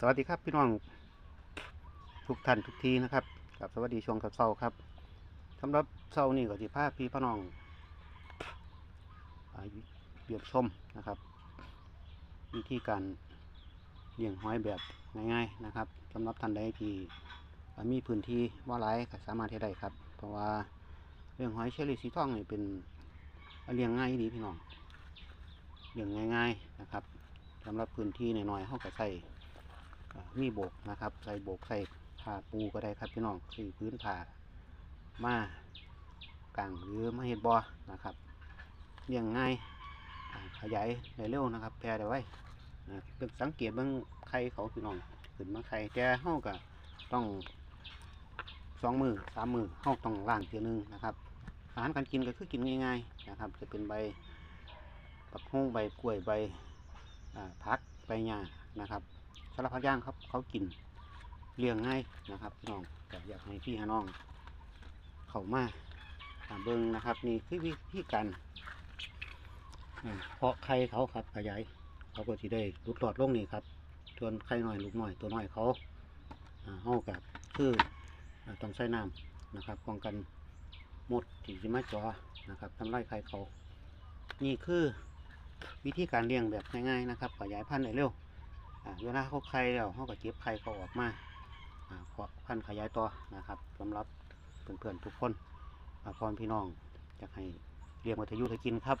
สวัสดีครับพี่น้องทุกท่านทุกทีนะครับกับสวัสดีช่วงกับเช้าครับสำหรับเช้านี่ก็สิพาพี่พี่น้องอ่าเบียบชมนะครับวิธีการเลี้ยงหอยแบบง่ายๆนะครับสำหรับท่านใดที่มีพื้นที่ว่าหลายก็สามารถเฮ็ดได้ครับ เพราะว่าเรื่องหอยเชอรี่สีทองนี่เป็นเลี้ยงง่ายดีพี่น้องเลี้ยงง่าย ๆนะครับสำหรับพื้นที่น้อยๆเฮาก็ใส่ มีโบกนะครับ ใส่โบกใส่ผ้าปูก็ได้ครับพี่น้องคือพื้นผ้ามากางหรือมาเห็ดบอนะครับเลี้ยงง่ายขยายได้เร็วนะครับ แพร่ได้ไว้นะเบิ่งสังเกตเบิ่งไข่เขาพี่น้องขึ้นมาไข่แต่เฮาก็ต้องสองมือสามมือเฮาต้องล้างเทียนึงนะครับ อาหารการกินก็คือกินง่ายๆนะครับ จะเป็นใบปักฮงใบกล้วยใบอ่าผักใบหญ้านะครับ สารพัดย่างครับ เขากินเลี้ยงง่ายนะครับพี่น้องก็อยากให้พี่น้อง เข้ามาหามเบิ้งนะครับ นี่คือวิธีการเพาะไข่เขาครับขยายเขาก็ที่ได้ลุกหลอดลงนี่ครับส่วนไข่หน้อยลูกหน้อยตัวน้อยเขาอ่าเฮากับคือต้องใช้น้ำนะครับป้องกันหมดที่สิมาจ่อนะครับทำลายไข่เขา นี่คือวิธีการเลี้ยงแบบง่ายๆนะครับ ขยายพันธุ์ได้เร็ว เวลาเขาไข่แล้วเขาก็เก็บไข่เขาออกมาเพาะพันขยายต่อนะครับสำหรับเพื่อนๆทุกคนพ่อพี่น้องจะให้เรียงวัตถุให้กินครับ